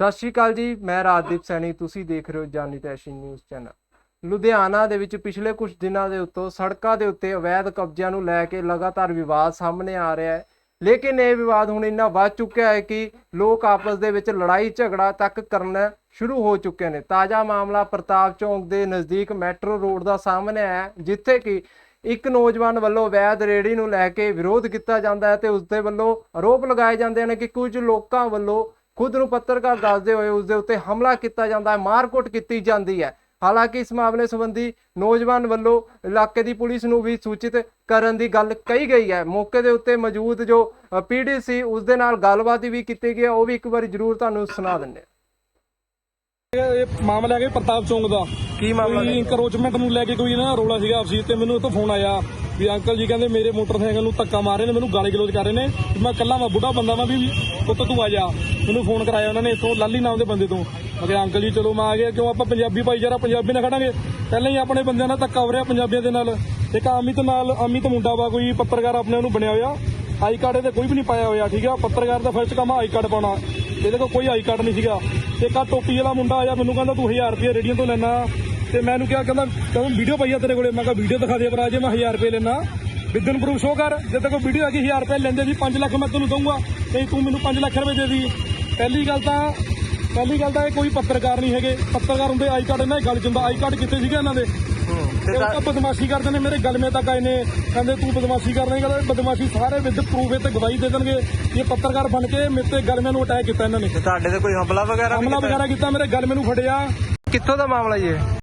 ਸਤਿ ਸ਼੍ਰੀ ਅਕਾਲ ਜੀ, ਮੈਂ ਰਾਜਦੀਪ ਸੈਣੀ, ਤੁਸੀਂ ਦੇਖ ਰਹੇ ਹੋ ਜਾਨੀ ਤੈਸ਼ੀ ਨਿਊਜ਼ ਚੈਨਲ। ਲੁਧਿਆਣਾ ਦੇ ਵਿੱਚ ਪਿਛਲੇ ਕੁਝ ਦਿਨਾਂ ਦੇ ਉੱਤੋਂ ਸੜਕਾਂ ਦੇ ਉੱਤੇ ਅਵੈਧ ਕਬਜ਼ਿਆਂ ਨੂੰ ਲੈ ਕੇ ਲਗਾਤਾਰ ਵਿਵਾਦ ਸਾਹਮਣੇ ਆ ਰਿਹਾ ਹੈ। ਲੇਕਿਨ ਇਹ ਵਿਵਾਦ ਹੁਣ ਇੰਨਾ ਵੱਧ ਚੁੱਕਿਆ ਹੈ ਕਿ ਲੋਕ ਆਪਸ ਦੇ ਵਿੱਚ ਲੜਾਈ ਝਗੜਾ ਤੱਕ ਕਰਨਾ ਸ਼ੁਰੂ ਹੋ ਚੁੱਕੇ ਨੇ। ਤਾਜ਼ਾ ਮਾਮਲਾ ਪ੍ਰਤਾਪ ਚੌਂਕ ਦੇ ਨਜ਼ਦੀਕ ਮੈਟਰੋ ਰੋਡ ਦਾ ਸਾਹਮਣੇ ਆਇਆ ਜਿੱਥੇ ਕਿ ਇੱਕ ਨੌਜਵਾਨ ਵੱਲੋਂ ਵੈਦ ਰੇੜੀ ਨੂੰ ਲੈ ਕੇ ਵਿਰੋਧ ਕੀਤਾ ਜਾਂਦਾ ਹੈ ਤੇ ਉਸ ਦੇ ਵੱਲੋਂ ਆਰੋਪ ਲਗਾਏ ਜਾਂਦੇ ਨੇ ਕਿ ਕੁਝ ਲੋਕਾਂ ਵੱਲੋਂ ਖੁਦ ਨੂੰ ਪੱਤਰਕਾਰ ਦੱਸਦੇ ਹੋਏ ਉਸ ਦੇ ਉੱਤੇ ਹਮਲਾ ਕੀਤਾ ਜਾਂਦਾ ਹੈ ਮਾਰਕੁੱਟ ਕੀਤੀ ਜਾਂਦੀ ਹੈ। ਹਾਲਾਂਕਿ ਇਸ ਮਾਮਲੇ ਸੰਬੰਧੀ ਨੌਜਵਾਨ ਵੱਲੋਂ ਇਲਾਕੇ ਦੀ ਪੁਲਿਸ ਨੂੰ ਵੀ ਸੂਚਿਤ ਕਰਨ ਦੀ ਗੱਲ ਕਹੀ ਗਈ ਹੈ। ਮੌਕੇ ਦੇ ਉੱਤੇ ਮੌਜੂਦ ਜੋ ਪੀਡੀ ਸੀ ਉਸ ਦੇ ਨਾਲ ਗੱਲਬਾਤ ਵੀ ਕੀਤੀ ਗਈ ਹੈ। ਉਹ ਵੀ ਇੱਕ ਵਾਰੀ ਜ਼ਰੂਰ ਤੁਹਾਨੂੰ ਸੁਣਾ ਦਿੰਦੇ ਹਾਂ। ਇਹ ਮਾਮਲਾ ਹੈਗਾ ਜੀ ਪ੍ਰਤਾਪ ਚੌਂਕ ਦਾ। ਕੀ ਕੋਈ ਇਨਕਰੋਚਮੈਂਟ ਨੂੰ ਲੈ ਕੇ ਕੋਈ ਨਾ ਰੋਲਾ ਸੀਗਾ ਆਪਸੀ ਤੇ ਮੈਨੂੰ ਇੱਥੋਂ ਫੋਨ ਆਇਆ। ਵੀ ਅੰਕਲ ਜੀ ਕਹਿੰਦੇ ਮੇਰੇ ਮੋਟਰਸਾਈਕਲ ਨੂੰ ਧੱਕਾ ਮਾਰ ਰਹੇ ਨੇ, ਮੈਨੂੰ ਗਾਲੀ ਗਲੋਚ ਕਰ ਰਹੇ ਨੇ। ਵੀ ਮੈਂ ਕੱਲਾ ਮੈਂ ਬੁੱਢਾ ਬੰਦਾ ਮੈਂ ਵੀ ਪੁੱਤ ਤੂੰ ਆ ਜਾ। ਮੈਨੂੰ ਫੋਨ ਕਰਾਇਆ ਉਹਨਾਂ ਨੇ ਇੱਥੋਂ, ਲਾਲੀ ਨਾਮ ਦੇ ਬੰਦੇ ਤੋਂ। ਮੈਂ ਕਿਹਾ ਅੰਕਲ ਜੀ, ਚਲੋ ਮੈਂ ਆ ਗਿਆ, ਕਿਉਂ ਆਪਾਂ ਪੰਜਾਬੀ ਭਾਈਚਾਰਾ, ਪੰਜਾਬੀ ਨਾਲ ਖੜਾਂਗੇ? ਪਹਿਲਾਂ ਹੀ ਆਪਣੇ ਬੰਦਿਆਂ ਨਾਲ ਧੱਕਾ ਹੋ ਰਿਹਾ ਪੰਜਾਬੀਆਂ ਦੇ ਨਾਲ। ਇੱਕ ਅਮਿਤ ਨਾਲ, ਅਮਿਤ ਮੁੰਡਾ ਵਾ, ਕੋਈ ਪੱਤਰਕਾਰ ਆਪਣੇ ਉਹਨੂੰ ਬਣਿਆ ਹੋਇਆ। ਆਈ ਕਾਰਡ ਇਹਦੇ ਕੋਈ ਵੀ ਨਹੀਂ ਪਾਇਆ ਹੋਇਆ, ਠੀਕ ਆ? ਪੱਤਰਕਾਰ ਦਾ ਫਰਜ਼ ਕੰਮ ਆਈ ਕਾਰਡ ਪਾਉਣਾ। ਇਹਦੇ ਕੋਲ ਕੋਈ ਆਈ ਕਾਰਡ ਨਹੀਂ ਸੀਗਾ। ਇੱਕ ਆ ਟੋਪੀ ਵਾਲਾ ਮੁੰਡਾ ਆਇਆ, ਮੈਨੂੰ ਕਹਿੰਦਾ ਤੂੰ 1000 ਰੁਪਏ ਰੇਡੀਓ ਤੋਂ ਲੈਣਾ ਤੇ ਮੈਨੂੰ ਕਿਹਾ ਕਹਿੰਦਾ ਕਹਿੰਦਾ ਵੀਡੀਓ ਪਈ ਆ ਤੇਰੇ ਕੋਲੇ। ਮੈਂ ਕਿਹਾ ਵੀਡੀਓ ਦਿਖਾ ਦੇ ਭਰਾ ਜੇ ਮੈਂ 1000 ਰੁਪਏ ਲੈਣਾ ਵਿਦਨ ਪ੍ਰੂਫ ਸ਼ੋ ਕਰ। ਜੇ ਤੇ ਕੋਈ ਵੀਡੀਓ ਆ ਗਈ 1000 ਰੁਪਏ ਲੈਂਦੇ ਸੀ 5 ਲੱਖ ਮੈਂ ਤੈਨੂੰ ਦਊਂਗਾ। ਤੇ ਤੂੰ ਮੈਨੂੰ 5 ਲੱਖ ਰੁਪਏ ਦੇ ਦੀ। ਪਹਿਲੀ ਗੱਲ ਤਾਂ ਪਹਿਲੀ ਗੱਲ ਤਾਂ ਇਹ ਕੋਈ ਪੱਤਰਕਾਰ ਨਹੀਂ ਹੈਗੇ। ਪੱਤਰਕਾਰ ਹੁੰਦੇ ਆਈ ਕਾਰਡ ਇਹਨਾਂ ਦੀ ਗੱਲ ਹੁੰਦਾ ਆਈ ਕਾਰਡ ਕਿੱਥੇ ਸੀਗਾ ਇਹਨਾਂ ਦੇ। ਤੇ ਉਹ ਤਾਂ ਬਦਮਾਸ਼ੀ ਕਰਦੇ ਨੇ। ਮੇਰੇ ਗਲਮੇ ਤੱਕ ਆਏ ਨੇ। ਕਹਿੰਦੇ ਤੂੰ ਬਦਮਾਸ਼ੀ ਕਰ ਰਹੀ ਗੱਲ ਬਦਮਾਸ਼ੀ ਸਾਰੇ ਵਿਦ ਪ੍ਰੂਫ ਤੇ ਗਵਾਹੀ ਦੇ ਦੇਣਗੇ। ਇਹ ਪੱਤਰਕਾਰ ਬਣ ਕੇ ਮੇਰੇ ਤੇ ਗਲਮੇ ਨੂੰ ਅਟੈਕ ਕੀਤਾ ਇਹਨਾਂ ਨੇ। ਤੁਹਾਡੇ ਤੇ ਕੋਈ ਹਮਲਾ ਵਗੈਰਾ ਹਮਲਾ ਵਗੈਰਾ ਕੀਤਾ ਮੇਰੇ ਗਲਮੇ ਨੂੰ ਫੜਿਆ। ਕਿੱਥੋਂ ਦਾ ਮਾਮਲਾ ਜੀ ਇਹ?